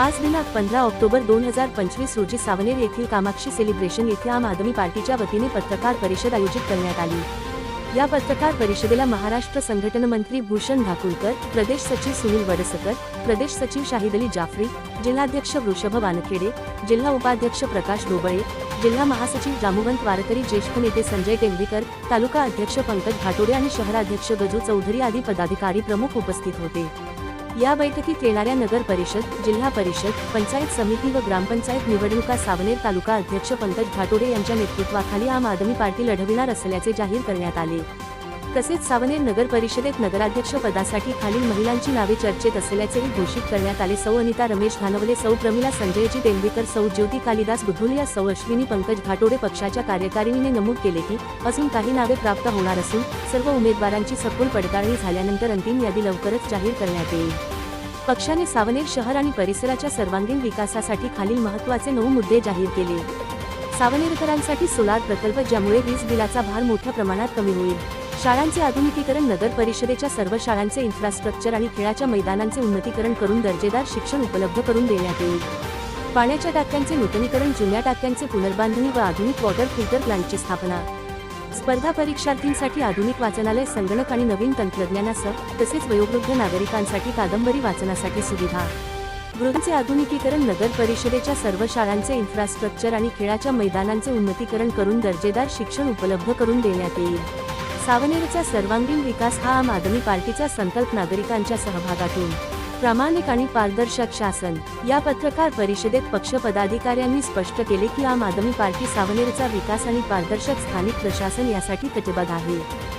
आज दिनांक पंधरा ऑक्टोबर दोन हजार पंचवीस रोजी सावनेर येथील कामाक्षी सेलिब्रेशन येथे आम आदमी पार्टीच्या वतीने पत्रकार परिषद आयोजित करण्यात आली. या पत्रकार परिषदेला महाराष्ट्र संघटन मंत्री भूषण ढाकुलकर प्रदेश सचिव सुनील वडसकर प्रदेश सचिव शाहिद अली जाफरी जिल्हाध्यक्ष वृषभ वानखेडे जिल्हा उपाध्यक्ष प्रकाश डोबळे जिल्हा महासचिव जामुवंत वारकरी ज्येष्ठ नेते संजय टेंभीकर तालुका अध्यक्ष पंकज घाटोडे आणि शहराध्यक्ष गजू चौधरी आदी पदाधिकारी प्रमुख उपस्थित होते. या बैठकीत येणाऱ्या नगर परिषद जिल्हा परिषद पंचायत समिती व ग्रामपंचायत निवडणुका सावनेर तालुका अध्यक्ष पंकज घाटोडे यांच्या नेतृत्वाखाली आम आदमी पार्टी लढविणार असल्याचे जाहीर करण्यात आले. तसेच सावनेर नगर परिषदेत नगराध्यक्ष पदासाठी खालील महिलांची नावे चर्चेत असल्याचेही घोषित करण्यात आले. सौ अनिता रमेश धानवले सौ प्रमिला संजयजी तेंडवेकर सौ ज्योती कालिदास बुधुलिया सौ अश्विनी पंकज घाटोडे पक्षाच्या कार्यकारिणीने नमूद केले की अजून काही नावे प्राप्त होणार असून सर्व उमेदवारांची सखोल पडताळणी झाल्यानंतर अंतिम यादी लवकरच जाहीर करण्यात येईल. पक्षाने सावनेर शहर आणि परिसराच्या सर्वांगीण विकासासाठी खालील महत्त्वाचे नऊ मुद्दे जाहीर केले. सावनेरकरांसाठी सोलार प्रकल्प ज्यामुळे वीज बिलाचा भार मोठ्या प्रमाणात कमी होईल. शाळांचे आधुनिकीकरण नगर परिषदेच्या सर्व शाळांचे इन्फ्रास्ट्रक्चर आणि खेळाच्या मैदानांचे उन्नतीकरण करून दर्जेदार शिक्षण उपलब्ध करून देण्यात येईल. पाण्याच्या टाक्यांचे नूतनीकरण जुन्या टाक्यांचे पुनर्बांधणी व आधुनिक वॉटर फिल्टर प्लांटची स्थापना. स्पर्धा परीक्षार्थींसाठी आधुनिक वाचनालय संगणक आणि नवीन तंत्रज्ञानासह तसेच वयोवृद्ध नागरिकांसाठी कादंबरी वाचनासाठी सुविधा. गृहांचे आधुनिकीकरण नगर परिषदेच्या सर्व शाळांचे इन्फ्रास्ट्रक्चर आणि खेळाच्या मैदानांचे उन्नतीकरण करून दर्जेदार शिक्षण उपलब्ध करून देण्यात येईल. सावनेरचा सर्वांगीण विकास हा आम आदमी पार्टीचा संकल्प नागरिकांच्या सहभागातून. प्रामाणिक आणि पारदर्शक शासन. या पत्रकार परिषदेत पक्ष पदाधिकाऱ्यांनी स्पष्ट केले की आम आदमी पार्टी सावनेरचा विकास आणि पारदर्शक स्थानिक प्रशासन यासाठी कटिबद्ध आहे.